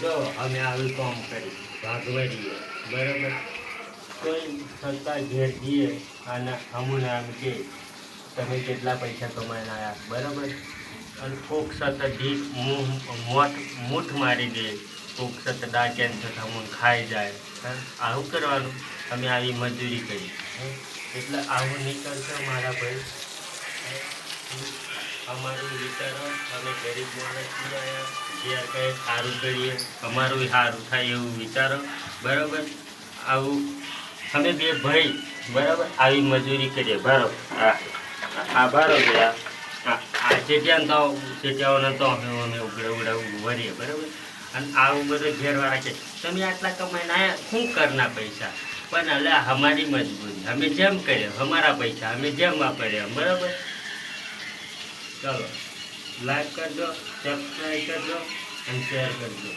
જો, અમે આવી કામ કરી. ભાગવડીએ. બરાબર? કોઈ સરકાર ઘેર જઈએ અને અમુને આમ કે તમે કેટલા પૈસા કમાઈને આવ્યા બરાબર? અને કોક સતત ઢીક મોઠ મૂઠ મારી દે. કોક સતત ડાક્યાન થતા અમુન ખાઈ જાય. આવું કરવાનું. અમે આવી મજૂરી કરી? એટલે આવું નહીં કરશો મારા ભાઈ? અમારું વિચારો અમે ગરીબ માણસ જે કંઈ સારું કરીએ, અમારું સારું થાય એવું વિચારો. બરાબર? આવું અમે બે ભાઈ, બરાબર? આવી મજૂરી કરીએ. બરાબર? હા. બરાબર આ ચેટિયાને તો ચેટિયાઓને તો અમે અમે ઉગડે ઉગડાવું ભરીએ બરાબર? અને આવું બધું ઘેરવાળા છે તમે આટલા કમાઈને આયા? શું કરના પૈસા? પણ એટલે અમારી મજબૂરી. અમે જેમ કરીએ અમારા પૈસા, અમે જેમ વાપરીએ બરાબર? ચાલો લાઈક કરજો સબસ્ક્રાઈબ કરજો અને શેર કરજો.